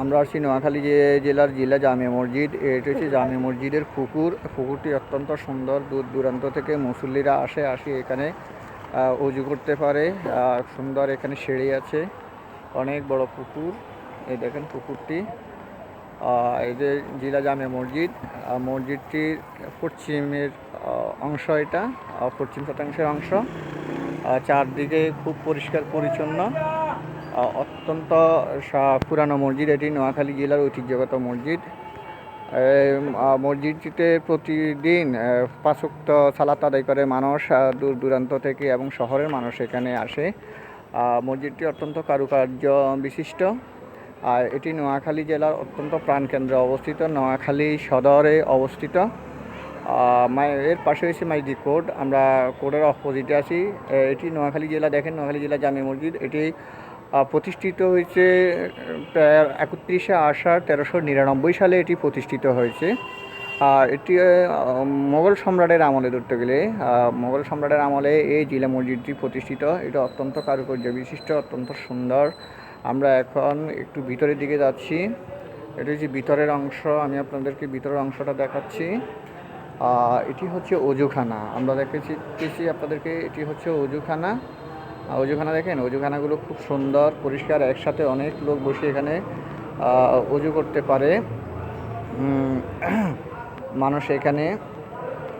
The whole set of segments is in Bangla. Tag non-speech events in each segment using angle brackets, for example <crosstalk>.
আমরা আসছি নোয়াখালী যে জেলার জেলা জামিয়া মসজিদ। এটা হচ্ছে জামিয়া মসজিদের পুকুর। পুকুরটি অত্যন্ত সুন্দর। দূর দূরান্ত থেকে মুসল্লিরা আসে, আসি এখানে উজু করতে পারে। সুন্দর এখানে সিঁড়ি আছে। অনেক বড় পুকুর। এই দেখেন পুকুরটি। এই যে জেলা জামিয়া মসজিদ। মসজিদটির পশ্চিমের অংশ এটা। পশ্চিম শতাংশের অংশ। চারদিকে খুব পরিষ্কার পরিচ্ছন্ন। অত্যন্ত পুরানো মসজিদ। এটি নোয়াখালী জেলার ঐতিহ্যগত মসজিদ। মসজিদটিতে প্রতিদিন আহ, পাঁচ ওয়াক্ত সালাত আদায় করে মানুষ দূর দূরান্ত থেকে এবং শহরের মানুষ এখানে আসে। মসজিদটি অত্যন্ত কারুকার্য বিশিষ্ট। আর এটি নোয়াখালী জেলার অত্যন্ত প্রাণকেন্দ্রে অবস্থিত। নোয়াখালী সদরে অবস্থিত। এর পাশে হয়েছে মাইদি কোর্ট। আমরা কোর্টের অপোজিটে আছি। এটি নোয়াখালী জেলা দেখেন নোয়াখালী জেলা জামে মসজিদ। এটি প্রতিষ্ঠিত হয়েছে একত্রিশে আষাঢ় তেরোশো নিরানব্বই সালে এটি প্রতিষ্ঠিত হয়েছে। আর এটি মোগল সম্রাটের আমলে ধরতে গেলে মোগল সম্রাটের আমলে এই জিলা মসজিদটি প্রতিষ্ঠিত। এটা অত্যন্ত কারুকার্য, বিশিষ্ট, অত্যন্ত সুন্দর। আমরা এখন একটু ভিতরের দিকে যাচ্ছি। এটা যে ভিতরের অংশ, আমি আপনাদেরকে ভিতরের অংশটা দেখাচ্ছি। এটি হচ্ছে অজুখানা। আমরা দেখেছি আপনাদেরকে, এটি হচ্ছে অজুখানা। অজুখানা দেখেন? অজুখানাগুলো খুব সুন্দর, পরিষ্কার। একসাথে অনেক লোক বসে এখানে অজু করতে পারে। <clears throat> মানুষ এখানে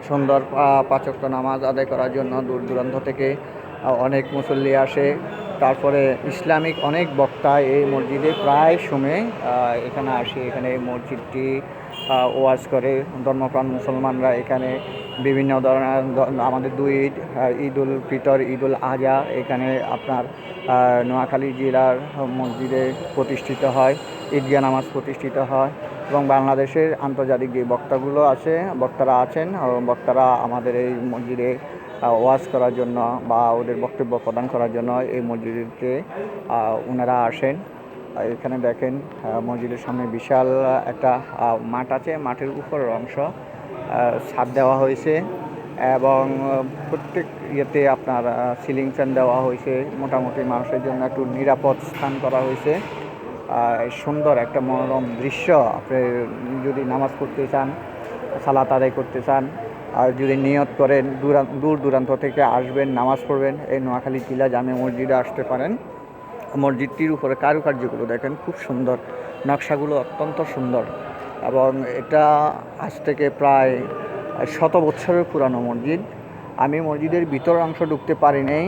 সুন্দর পা- পাঁচ ওয়াক্ত নামাজ আদায় করার জন্য দূর দূরান্ত থেকে অনেক মুসল্লি আসে। তারপরে ইসলামিক অনেক বক্তা এই মসজিদে প্রায় সময় এখানে আসে। এখানে মসজিদটি ওয়াজ করে। ধর্মপ্রাণ মুসলমানরা এখানে বিভিন্ন ধরনের আমাদের দুই ঈদ ঈদ উল ফিতর, ঈদ উল আজহা এখানে আপনার নোয়াখালী জেলার মসজিদে প্রতিষ্ঠিত হয় ঈদগাহ নামাজ প্রতিষ্ঠিত হয় এবং বাংলাদেশের আন্তর্জাতিক যে বক্তাগুলো আছে, বক্তারা আছেন বক্তারা আমাদের এই মসজিদে ওয়াজ করার জন্য বা ওদের বক্তব্য প্রদান করার জন্য এই মসজিদে ওনারা আসেন। এখানে দেখেন মসজিদের সামনে বিশাল একটা মাঠ আছে। মাঠের উপরের অংশ ছাদ দেওয়া হয়েছে এবং প্রত্যেক ইয়েতে আপনার সিলিং ফ্যান দেওয়া হয়েছে। মোটামুটি মানুষের জন্য একটু নিরাপদ স্থান করা হয়েছে। সুন্দর একটা মনোরম দৃশ্য। আপনি যদি নামাজ পড়তে চান, সালাত আদায় করতে চান, আর যদি নিয়ত করেন দূর দূরান্ত থেকে আসবেন, নামাজ পড়বেন, এই নোয়াখালী জেলা জামে মসজিদে আসতে পারেন। মসজিদটির উপরে কারুকার্যগুলো দেখেন, খুব সুন্দর। নকশাগুলো অত্যন্ত সুন্দর। এবং এটা আজ থেকে প্রায় শত বছরের পুরানো মসজিদ। আমি মসজিদের ভিতর অংশ ঢুকতে পারি নাই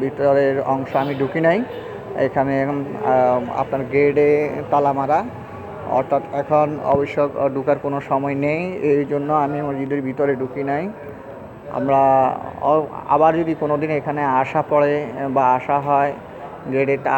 ভিতরের অংশ আমি ঢুকি নাই। এখানে আপনার গেটে তালা মারা। অর্থাৎ এখন অবশ্য ঢুকার কোনো সময় নেই, এই জন্য আমি মসজিদের ভিতরে ঢুকি নাই। আমরা আবার যদি কোনো দিন এখানে আসা পড়ে বা আসা হয়, গেটে